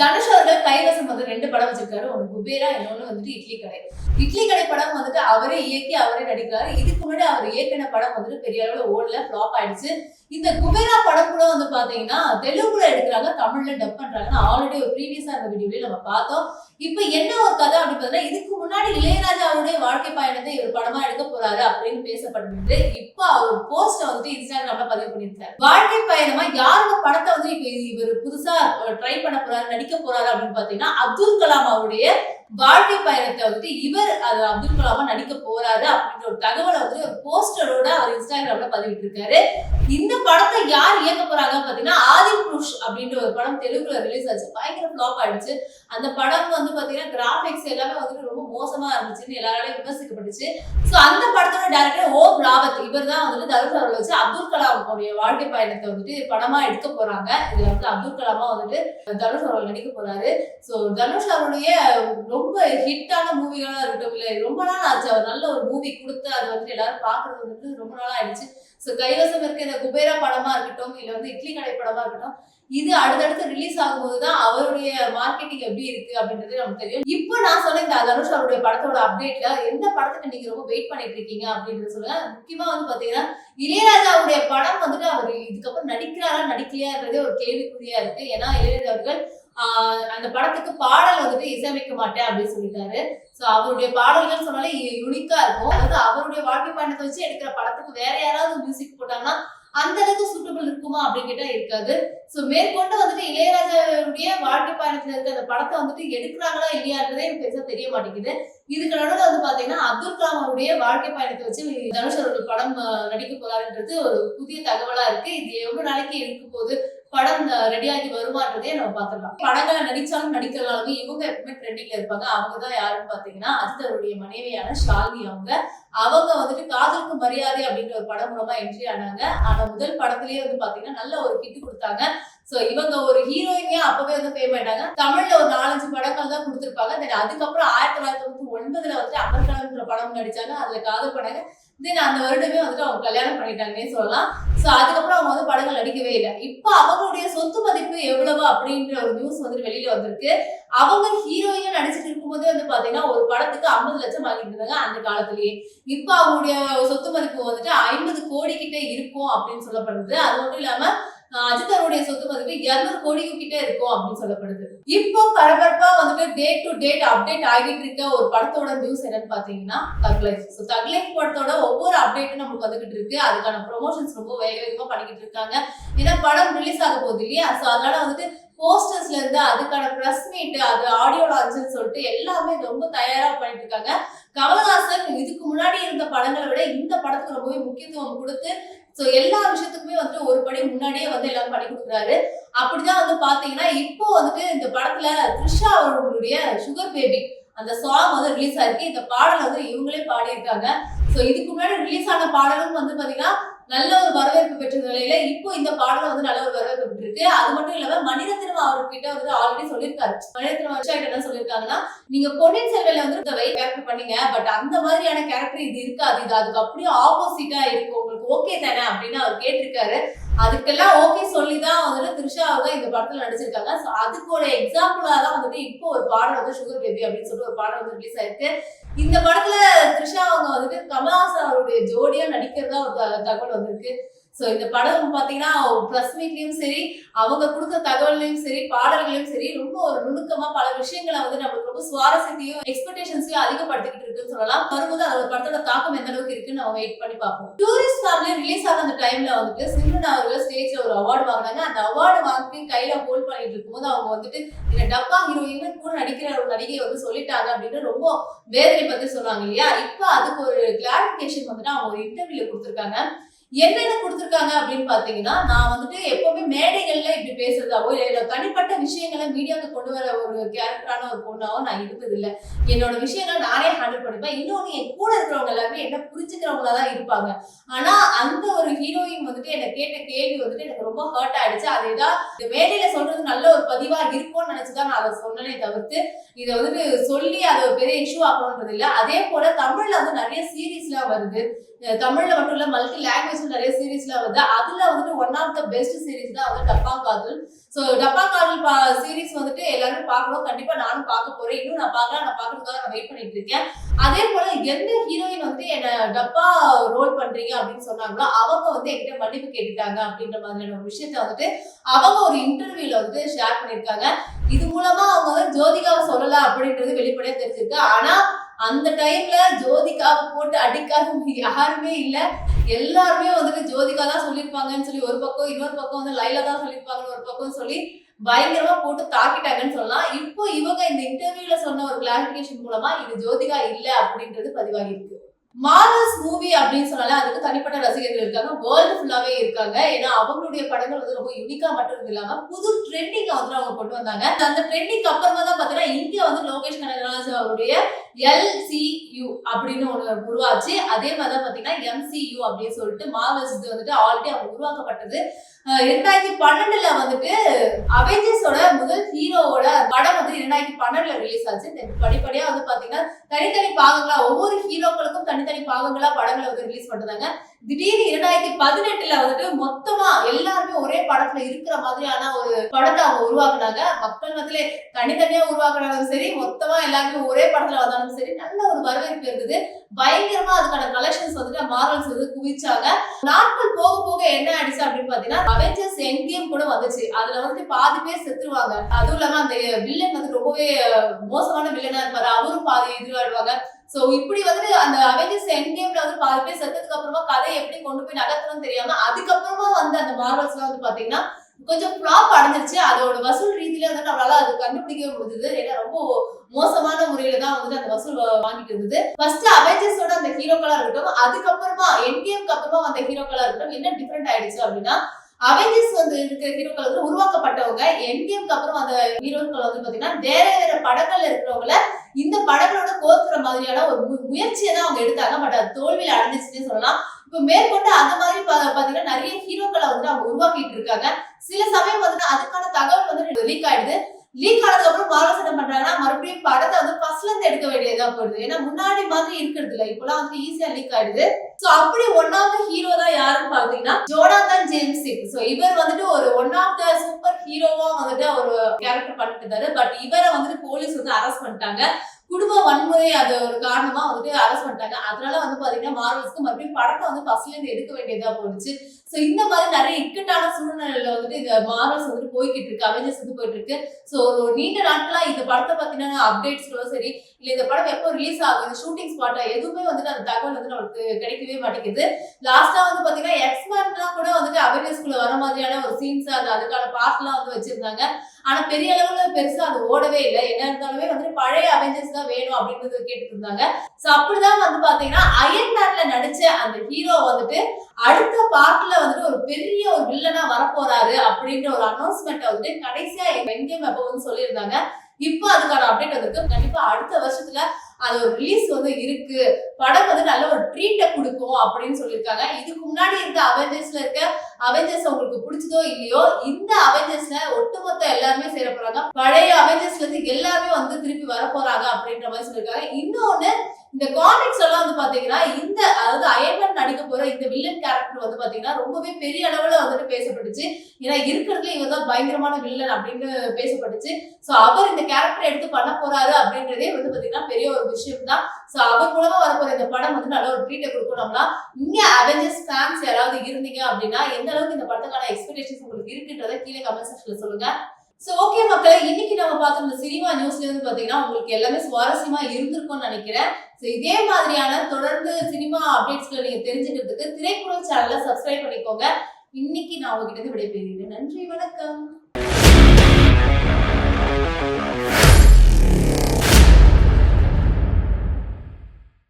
தனுஷ் அவர்கள் கைவசம் வந்து ரெண்டு படம் வச்சிருக்காரு. ஒன்னு குபேரா இன்னொன்னு வந்துட்டு இட்லி கடை. இட்லி கடை படம் வந்துட்டு அவரே இயக்கி அவரே நடிக்கிறாரு. இதுக்கு முன்னாடி அவர் இயக்கின படம் வந்துட்டு பெரிய அளவுல ஓடல ஃபிளாப் ஆயிடுச்சு. இந்த குபேரா படம் கூட வந்து பாத்தீங்கன்னா தெலுங்குல எடுக்கிறாங்க தமிழ்ல டப் பண்றாங்கன்னு ஆல்ரெடி ஒரு ப்ரீவியஸா இருந்த வீடியோலயே நம்ம பார்த்தோம். இப்போ என்ன கதை அப்படின்னு பார்த்தீங்கன்னா இதுக்கு முன்னாடி இளையராஜாவுடைய வாழ்க்கை பயணத்தை இவர் படமா எடுக்க போறாரு அப்படின்னு பேசப்பட்டிருந்து இப்போ அவர் போஸ்ட வந்து இன்ஸ்டாகிராம்ல பதிவு பண்ணியிருக்காரு. வாழ்க்கை பயணமா யாரோட படத்தை வந்து இப்ப இவர் புதுசா ட்ரை பண்ண போறாரு நடிக்க போறாரு அப்படின்னு பாத்தீங்கன்னா அப்துல் கலாம் அவருடைய வாழ்க்கை பயணத்தை வந்துட்டு இவர் அது அப்துல் கலாமா நடிக்க போறாரு அப்படின்ற ஒரு தகவலை வந்து ஒரு போஸ்டரோட அவர் இன்ஸ்டாகிராம்ல பதிவிட்டு இருக்காரு இந்த படத்தை யார் இயக்க போறாங்க பாத்தீங்கன்னா ஆதி புருஷ் அப்படின்ற ஒரு படம் தெலுங்குல ரிலீஸ் ஆச்சு. பயங்கர ஃபிளாப் ஆயிடுச்சு. அந்த படம் வந்து பாத்தீங்கன்னா கிராபிக்ஸ் எல்லாமே வந்துட்டு ரொம்ப மோசமா இருந்துச்சுன்னு எல்லாராலையும் விமர்சிக்கப்பட்டுச்சு. ஸோ அந்த படத்தோட டேரக்டர் ஓம் ராவத். இவர் தான் வந்துட்டு தருண் அவர்கள் வச்சு அப்துல் கலாம் உடைய வாழ்க்கை பயணத்தை வந்துட்டு படமா எடுக்க போறாங்க. இதுல வந்து அப்துல் கலாமா வந்துட்டு தனுஷ் அவர்கள் நடிக்க போறாரு. ஸோ தனுஷ் அவருடைய ரொம்ப ஹிட்டான மூவிகளா இருக்கட்டும் இல்லை ரொம்ப நாள் ஆச்சு. அவர் நல்ல ஒரு மூவி கொடுத்து அதை வந்துட்டு எல்லாரும் பாக்குறது வந்துட்டு ரொம்ப நாளா ஆயிடுச்சு. ஸோ கைவசம் இருக்க இந்த குபேரா படமா இருக்கட்டும் இல்லை வந்து இட்லி கடை படமா இருக்கட்டும் இது அடுத்தடுத்து ரிலீஸ் ஆகும்போது தான் அவருடைய மார்க்கெட்டிங் எப்படி இருக்கு அப்படின்றது நமக்கு தெரியும். இப்போ நான் சொன்ன இந்த தனுஷ் அவருடைய படத்தோட அப்டேட்ல எந்த படத்துக்கு நீங்க ரொம்ப வெயிட் பண்ணிட்டு இருக்கீங்க அப்படின்றத சொல்லுங்க. முக்கியமா வந்து பாத்தீங்கன்னா இளையராஜாவுடைய படம் வந்துட்டு அவர் இதுக்கப்புறம் நடிக்கிறாரா நடிக்கலையான்றதே ஒரு கேள்விக்குறியா இருக்கு. ஏன்னா இளையராஜா அவர்கள் அந்த படத்துக்கு பாடல் வந்துட்டு இசையமைக்க மாட்டேன் அப்படின்னு சொல்லிட்டாரு. ஸோ அவருடைய பாடல்கள் சொன்னாலே யுனிக்கா இருக்கும். அதாவது அவருடைய வாழ்க்கை பயணத்தை வச்சு எடுக்கிற படத்துக்கு வேற யாராவது மியூசிக் போட்டாங்கன்னா அந்த அளவுக்கு சூட்டபிள் இருக்குமா அப்படின்னு கேட்டா இருக்காது. ஸோ மேற்கொண்டு வந்துட்டு இளையராஜாவுடைய வாழ்க்கை பயணத்துல இருக்க அந்த படத்தை வந்துட்டு எடுக்கிறாங்களா இல்லையான்றதே எனக்கு பெருசா தெரிய மாட்டேங்குது. இதுக்கு நடுவில் வந்து பாத்தீங்கன்னா அப்துல் கலாம் அவருடைய வாழ்க்கை பயணத்தை வச்சு தனுஷ் அவர்கள் படம் நடிக்க போறாருன்றது ஒரு புதிய தகவலா இருக்கு. இது எவ்வளவு நாளைக்கு இருக்க போகுது படம் ரெடியாகி வருமானதே நம்ம பார்த்துக்கலாம் படங்களை நடிச்சாலும் நடிக்கலாலும் இவங்க எப்பவுமே ட்ரெண்டிங்ல இருப்பாங்க. அவங்க தான் யாருன்னு பாத்தீங்கன்னா அஜித் மனைவியான ஷாலினி அவங்க. அவங்க வந்துட்டு காதலுக்கு மரியாதை அப்படின்ற ஒரு படம் மூலமா என்ட்ரி ஆனாங்க. ஆனா முதல் படத்துலயே வந்து பாத்தீங்கன்னா நல்ல ஒரு ஹிட் கொடுத்தாங்க. சோ இவங்க ஒரு ஹீரோயினியா அப்பவே வந்து ஃபேம் ஆயிட்டாங்க. தமிழ்ல ஒரு நாலஞ்சு படங்கள் தான் கொடுத்துருப்பாங்க. தென் அதுக்கப்புறம் ஆயிரத்தி தொள்ளாயிரத்தி தொண்ணூத்தி ஒன்பதுல வந்துட்டு அமர்கலம்ன்ற படம் நடிச்சாங்க. அதுல காதல் பண்ணாங்க. தென் அந்த வருடமே வந்துட்டு அவங்க கல்யாணம் பண்ணிட்டாங்கன்னே சொல்லலாம். ஸோ அதுக்கப்புறம் அவங்க வந்து படங்கள் நடிக்கவே இல்லை. இப்போ அவங்களுடைய சொத்து மதிப்பு எவ்வளவு அப்படின்ற ஒரு நியூஸ் வந்துட்டு வெளியில வந்திருக்கு. அவங்க ஹீரோயினா நடிச்சிட்டு இருக்கும்போது வந்து பாத்தீங்கன்னா ஒரு படத்துக்கு ஐம்பது லட்சம் வாங்கிட்டு இருந்தாங்க அந்த காலத்திலேயே. இப்போ அவங்களுடைய சொத்து மதிப்பு வந்துட்டு ஐம்பது கோடி கிட்ட இருக்கும் அப்படின்னு சொல்லப்படுது. அது மட்டும் இல்லாம அஜித் அவருடைய சொத்து மதிப்பு இருநூறு கோடி கிட்ட இருக்கும் அப்படின்னு சொல்லப்படுது. இப்போ பரபரப்பா வந்துட்டு டேட் டு டேட் அப்டேட் ஆகிட்டு இருக்க ஒரு படத்தோட நியூஸ் என்னன்னு பாத்தீங்கன்னா Thug Life so Thug Life படத்தோட ஒவ்வொரு அப்டேட்டும் நமக்கு வந்துகிட்டு இருக்கு. அதுக்கான ப்ரொமோஷன்ஸ் ரொம்ப வேக வேகமா பண்ணிக்கிட்டு இருக்காங்க. ஏன்னா படம் ரிலீஸ் ஆக போகுது இல்லையா? ஸோ அதனால வந்துட்டு போஸ்டர்ஸ்ல இருந்து அதுக்கான ப்ரெஸ் மீட் அது ஆடியோ லான்ச்னு சொல்லிட்டு எல்லாமே ரொம்ப தயாரா பண்ணிட்டு இருக்காங்க. கமல்ஹாசன் இதுக்கு முன்னாடி இருந்த படங்களை விட இந்த படத்துக்கு ரொம்பவே முக்கியத்துவம் கொடுத்து ஸோ எல்லா விஷயத்துக்குமே வந்துட்டு ஒரு படி முன்னாடியே வந்து எல்லாரும் பண்ணி கொடுக்குறாரு. அப்படிதான் வந்து பாத்தீங்கன்னா இப்போ வந்துட்டு இந்த படத்துல த்ரிஷா அவர்களுடைய சுகர் பேபி அந்த சாங் வந்து ரிலீஸ் ஆயிருக்கு. இந்த பாடல் வந்து இவங்களே பாடியிருக்காங்க. ஸோ இதுக்கு முன்னாடி ரிலீஸ் ஆன பாடலும் வந்து பாத்தீங்கன்னா நல்ல ஒரு வரவேற்பு பெற்ற நிலையில இப்போ இந்த பாடல வந்து நல்ல ஒரு வரவேற்பு பெற்றிருக்கு. அது மட்டும் இல்லாம மணிரத்னம் அவர்கிட்ட வந்து ஆல்ரெடி சொல்லியிருக்காரு. மணிரத்னம் வச்சா என்ன சொல்லியிருக்காங்கன்னா நீங்க பொன்னியின் செல்வன்ல வந்து இந்த வை கேரக்டர் பண்ணீங்க பட் அந்த மாதிரியான கேரக்டர் இது இருக்காது. இது அதுக்கு அப்படியே ஆப்போசிட்டா இருக்கு உங்களுக்கு ஓகே தானே அப்படின்னு அவர் கேட்டிருக்காரு. அதுக்கெல்லாம் ஓகே சொல்லி தான் வந்துட்டு த்ரிஷா அவங்க இந்த படத்துல நடிச்சிருக்காங்க. ஸோ அதுக்கு ஒரு எக்ஸாம்பிளா தான் வந்துட்டு இப்போ ஒரு பாடல் வந்து சுகர் பேபி அப்படின்னு சொல்லிட்டு ஒரு பாடல் வந்து ரிலீஸ் ஆயிருக்கு. இந்த படத்துல த்ரிஷா அவங்க வந்துட்டு கமல்ஹாசன் அவருடைய ஜோடியா நடிக்கிறதா ஒரு தகவல் வந்திருக்கு. ஸோ இந்த படம் பார்த்தீங்கன்னா ப்ரெஸ் மீட்லையும் சரி அவங்க கொடுத்த தகவல்லையும் சரி பாடல்களையும் சரி ரொம்ப ஒரு நுணுக்கமா பல விஷயங்களை வந்து நம்மளுக்கு ரொம்ப சுவாரஸ்யத்தையும் எக்ஸ்பெக்டேஷன்ஸையும் அதிகப்படுத்திக்கிட்டு இருக்குன்னு சொல்லலாம். வரும்போது அதோட படத்தோட தாக்கம் எந்த அளவுக்கு இருக்குன்னு நம்ம வெயிட் பண்ணி பார்ப்போம். டூரிஸ்ட் ஃபேமிலி ரிலீஸ் ஆன அந்த டைம்ல வந்துட்டு சிம்ரன் அவர்கள் ஸ்டேஜ்ல ஒரு அவார்டு வாங்கினாங்க. அந்த அவார்டு வாங்கி கையில ஹோல்ட் பண்ணிட்டு இருக்கும்போது அவங்க வந்துட்டு இந்த டப்பா ஹீரோயின் கூட நடிக்கிற ஒரு நடிகை வந்து சொல்லிட்டாங்க அப்படின்னு ரொம்ப வேதனை பத்தி சொன்னாங்க இல்லையா? இப்போ அதுக்கு ஒரு கிளாரிபிகேஷன் வந்துட்டு அவங்க ஒரு இன்டர்வியூல கொடுத்துருக்காங்க. என்னென்ன கொடுத்துருக்காங்க அப்படின்னு பாத்தீங்கன்னா நான் வந்துட்டு எப்பவுமே மேடைகள்ல இப்படி பேசுறதாவோ இல்ல தனிப்பட்ட விஷயங்களை மீடியாவுக்கு கொண்டு வர ஒரு கேரக்டரான ஒரு பொண்ணாவோ நான் இருந்தது இல்ல என்னோட விஷயங்கள் நானே ஹேண்டில் பண்ணிப்பேன். இன்னொன்னு என் கூட இருக்கிறவங்க எல்லாருமே என்ன புரிஞ்சுக்கிறவங்களா தான் இருப்பாங்க. ஆனா அந்த ஒரு ஹீரோயின் வந்துட்டு என்ன கேட்ட கேள்வி வந்துட்டு எனக்கு ரொம்ப ஹர்ட் ஆயிடுச்சு. அது ஏதாவது இந்த மேடையில சொல்றது நல்ல ஒரு பதிவா இருக்கும்னு நினைச்சுதான் நான் அதை சொன்னனே தவிர்த்து இதை வந்துட்டு சொல்லி அதை ஒரு பெரிய இஷ்யூ ஆகணுன்றது இல்ல. அதே போல தமிழ்ல வந்து நிறைய சீரீஸ்லாம் வருது. தமிழ்ல மட்டும் இல்ல மல்டி லாங்குவேஜ்ல நிறைய சீரீஸ்ல வந்து அதுல வந்துட்டு one of the best series தான் வந்து டப்பா காதல் ஸோ டப்பா காதல் சீரீஸ் வந்துட்டு எல்லாருமே பார்க்கணும். கண்டிப்பா நானும் பார்க்க போறேன். இன்னும் நான் பார்க்கலாம். நான் பார்க்கறதுக்காக நான் வெயிட் பண்ணிட்டு இருக்கேன். அதே போல எந்த ஹீரோயின் வந்து என்ன டப்பா ரோல் பண்றீங்க அப்படின்னு சொன்னாங்களோ அவங்க வந்து என்கிட்ட மன்னிப்பு கேட்டுட்டாங்க அப்படின்ற மாதிரியான ஒரு விஷயத்த வந்துட்டு அவங்க ஒரு இன்டர்வியூல வந்து ஷேர் பண்ணியிருக்காங்க. இது மூலமா அவங்க வந்து ஜோதிகாவை சொல்லல அப்படின்றது வெளிப்படையா தெரிஞ்சிருக்கு. ஆனா அந்த டைம்ல ஜோதிகாவை போட்டு அடிக்காத யாருமே இல்ல. எல்லாருமே வந்துட்டு ஜோதிகா தான் சொல்லியிருப்பாங்கன்னு சொல்லி ஒரு பக்கம் இன்னொரு பக்கம் வந்து லைலா தான் சொல்லியிருப்பாங்கன்னு ஒரு பக்கம் சொல்லி பயங்கரமா போட்டு தாக்கிட்டாங்கன்னு சொல்லலாம். இப்போ இவங்க இந்த இன்டர்வியூல சொன்ன ஒரு கிளாரிபிகேஷன் மூலமா இது ஜோதிகா இல்ல அப்படின்றது பதிவாகி இருக்கு மார்வல்ஸ் மூவி அப்படின்னு சொன்னாலே அதுக்கு தனிப்பட்ட ரசிகர்கள் இருக்காங்க. வேர்ல்டு ஃபுல்லாவே இருக்காங்க. ஏன்னா அவங்களுடைய படங்கள் வந்து ரொம்ப யூனிக்கா மட்டும் இல்லாம புது ட்ரெண்டிங் வந்து அவங்க கொண்டு வந்தாங்க. அந்த ட்ரெண்டிங் அப்புறமா தான் பாத்தீங்கன்னா இந்தியா வந்து லோகேஷ் கனகராஜ் அவருடைய எல்சியு அப்படின்னு ஒண்ணு உருவாச்சு. அதே மாதிரி தான் பாத்தீங்கன்னா எம்சியு அப்படின்னு சொல்லிட்டு மார்வல்ஸ் இது வந்துட்டு ஆல்ரெடி அவங்க உருவாக்கப்பட்டது. இரண்டாயிரத்தி பன்னெண்டுல வந்துட்டு அவெஞ்சர்ஸோட முதல் ஹீரோவோட படம் வந்து இரண்டாயிரத்தி பன்னெண்டுல ரிலீஸ் ஆச்சு. படிப்படியா வந்து பாத்தீங்கன்னா தனித்தனி பாகங்களா ஒவ்வொரு ஹீரோக்களுக்கும் தனி தனித்தனி பாகங்களா படங்களை வந்து ரிலீஸ் பண்ணுறாங்க திடீர்னு இரண்டாயிரத்தி பதினெட்டுல வந்துட்டு மொத்தமா எல்லாருமே ஒரே படத்துல இருக்கிற மாதிரியான ஒரு படத்தை அவங்க உருவாக்குனாங்க. மக்கள் மத்தியிலே தனித்தனியா உருவாக்குனாலும் சரி மொத்தமா எல்லாருமே ஒரே படத்துல வந்தாலும் சரி நல்ல ஒரு வரவேற்பு இருந்தது. பயங்கரமா அதுக்கான கலெக்ஷன்ஸ் வந்துட்டு மார்வல்ஸ் வந்து குவிச்சாங்க. நாட்கள் போக போக என்ன ஆயிடுச்சு அப்படின்னு பாத்தீங்கன்னா அவெஞ்சர்ஸ் என் கேம் கூட வந்துச்சு. அதுல வந்து பாதி பேர் செத்துருவாங்க. அதுவும் இல்லாம அந்த வில்லன் வந்து ரொம்பவே மோசமான வில்லனா இருப்பாரு. அவரும் பாதி இதுவாடுவாங்க சோ இப்படி வந்து அந்த அவெஞ்சர்ஸ் என் கேம்ல வந்து பாதி பேர் செத்ததுக்கு அப்புறமா கதை எப்படி கொண்டு போய் நகர்த்தணும்னு தெரியாம அதுக்கப்புறமா வந்து அந்த மார்வல்ஸ்லாம் வந்து பாத்தீங்கன்னா கொஞ்சம் ஃபிளாப் அடைஞ்சிருச்சு. அதோட வசூல் ரீதியில வந்து நம்மளால அது கண்டுபிடிக்கவே முடிஞ்சது. ஏன்னா ரொம்ப மோசமான முறையில தான் வந்து அந்த வசூல் வாங்கிட்டு இருந்தது. ஃபர்ஸ்ட் அவெஞ்சர்ஸோட அந்த ஹீரோக்களா இருக்கட்டும் அதுக்கப்புறமா என் கேம்க்கு அப்புறமா வந்த ஹீரோக்களா இருக்கட்டும் என்ன டிஃப்ரெண்ட் ஆயிடுச்சு அப்படின்னா அவெஞ்சர்ஸ் வந்து இருக்கிற ஹீரோக்கள் வந்து உருவாக்கப்பட்டவங்க என் கேம்க்கு அப்புறம் அந்த ஹீரோக்கள் வந்து பாத்தீங்கன்னா வேற வேற படங்கள்ல இருக்கிறவங்கள இந்த படங்களோட கோர்க்கிற மாதிரியான ஒரு முயற்சியை தான் அவங்க எடுத்தாங்க. பட் அது தோல்வியில் அடைஞ்சிச்சுன்னு சொல்லலாம். இப்போ மேற்கொண்டு அந்த மாதிரி பா- பாத்தீங்கன்னா நிறைய ஹீரோக்களை வந்து அவங்க உருவாக்கிட்டு இருக்காங்க. சில சமயம் வந்து அதுக்கான தகவல் வந்து லீக் ஆயிடுது. லீக் ஆனதுக்கு அப்புறம் மாரல்ஸ் பண்றாங்கன்னா மறுபடியும் படத்தை வந்து ஃபர்ஸ்ட்ல இருந்து எடுக்க வேண்டியதா போயிடுது ஏன்னா முன்னாடி மாதிரி இருக்கிறது இல்ல. இப்பெல்லாம் வந்து ஈஸியா லீக் ஆயிடுது. சோ அப்படி ஒன் ஆஃப் த ஹீரோ தான் யாருன்னு பாத்தீங்கன்னா ஜோனாதான் ஜேம்ஸ் சோ இவர் வந்துட்டு ஒரு ஒன் ஆஃப் த சூப்பர் ஹீரோவா வந்துட்டு ஒரு கேரக்டர் பண்ணிட்டு இருந்தாரு. பட் இவரை வந்துட்டு போலீஸ் வந்து அரெஸ்ட் பண்ணிட்டாங்க. குடும்ப வன்முறை அது ஒரு காரணமா வந்துட்டு அரெஸ்ட் பண்ணிட்டாங்க. அதனால வந்து பாத்தீங்கன்னா மார்வல்ஸ்க்கு மறுபடியும் படத்தை வந்து ஃபர்ஸ்ட்ல இருந்து எடுக்க வேண்டியதா போயிடுச்சு. சோ இந்த மாதிரி நிறைய இக்கட்டான சூழ்நிலையில வந்துட்டு இந்த மார்வல்ஸ் வந்துட்டு போய்கிட்டு இருக்கு அவெஞ்சர்ஸ் வந்து போயிட்டு இருக்கு. சோ ஒரு நீண்ட நாட்களா இந்த படத்தை பத்தின அப்டேட்ஸ்களும் சரி இல்லை இந்த படம் எப்போ ரிலீஸ் ஆகும் இந்த ஷூட்டிங் ஸ்பாட்டா எதுவுமே வந்துட்டு அந்த தகவல் வந்து நமக்கு கிடைக்கவே மாட்டேங்குது. லாஸ்டா வந்து பாத்தீங்கன்னா எக்ஸ்மேன்லாம் கூட வந்துட்டு அவேர்னஸ்குள்ள வர மாதிரியான ஒரு சீன்ஸ் அந்த அதுக்கான பார்ட்லாம் வந்து வச்சிருந்தாங்க. ஆனா பெரிய அளவுல பெருசா அது ஓடவே இல்லை. என்ன இருந்தாலுமே வந்துட்டு பழைய அவெஞ்சர்ஸ் தான் வேணும் அப்படின்றது கேட்டுட்டு இருந்தாங்க சோ அப்படிதான் வந்து பாத்தீங்கன்னா அயன் மேன்ல நடிச்ச அந்த ஹீரோ வந்துட்டு அடுத்த பார்ட்ல வந்துட்டு ஒரு பெரிய ஒரு வில்லனா வரப்போறாரு அப்படின்ற ஒரு அனௌன்ஸ்மெண்ட் வந்துட்டு கடைசியா எங்கேயும் அப்போ வந்து சொல்லியிருந்தாங்க. இப்போ அதுக்கான அப்டேட் வந்திருக்கு. கண்டிப்பா அடுத்த வருஷத்துல அது ஒரு ரிலீஸ் வந்து இருக்கு. படம் வந்து நல்ல ஒரு ட்ரீட்டை கொடுக்கும் அப்படின்னு சொல்லியிருக்காங்க. இதுக்கு முன்னாடி இருக்க அவெஞ்சர்ஸ்ல இருக்க அவெஞ்சர்ஸ் உங்களுக்கு பிடிச்சதோ இல்லையோ இந்த அவெஞ்சர்ஸ்ல ஒட்டுமொத்த எல்லாருமே சேர போறாங்க. பழைய அவெஞ்சர்ஸ்ல இருந்து எல்லாருமே வந்து திருப்பி வர போறாங்க அப்படின்ற மாதிரி சொல்லியிருக்காங்க. இன்னொன்னு இந்த காமிக்ஸ் எல்லாம் வந்து பாத்தீங்கன்னா இந்த அதாவது அயன்மேன் நடிக்க போற இந்த வில்லன் கேரக்டர் வந்து பாத்தீங்கன்னா ரொம்பவே பெரிய அளவுல வந்துட்டு பேசப்பட்டுச்சு. ஏன்னா இருக்கிறதுல இவர் தான் பயங்கரமான வில்லன் அப்படின்னு பேசப்பட்டுச்சு. சோ அவர் இந்த கேரக்டர் எடுத்து பண்ண போறாரு அப்படின்றதே வந்து பாத்தீங்கன்னா பெரிய ஒரு விஷயம் தான் சோ அவர் மூலமா வரப்போற இந்த படம் வந்து நல்ல ஒரு ட்ரீட்டை கொடுக்கணும்னா இங்க அவெஞ்சர்ஸ் ஃபேன்ஸ் யாராவது இருந்தீங்க அப்படின்னா எந்த அளவுக்கு இந்த படத்துக்கான எக்ஸ்பெக்டேஷன்ஸ் உங்களுக்கு இருக்குன்றத கீழே கமெண்ட் செக்ஷன்ல சொல்லுங்க. சோ ஓகே மக்களே இன்னைக்கு நம்ம பார்த்த இந்த சினிமா நியூஸ்ல இருந்து பாத்தீங்கன்னா உங்களுக்கு எல்லாமே சுவாரஸ்யமா இருந்திருக்கும்னு நினைக்கிறேன். சோ இதே மாதிரியான தொடர்ந்து சினிமா அப்டேட்ஸ்களை நீங்க தெரிஞ்சுக்கிறதுக்கு திரைக்குறள் சேனலை சப்ஸ்கிரைப் பண்ணிக்கோங்க. இன்னைக்கு நான் உங்ககிட்ட இருந்து விடைபெறுகிறேன். நன்றி வணக்கம்.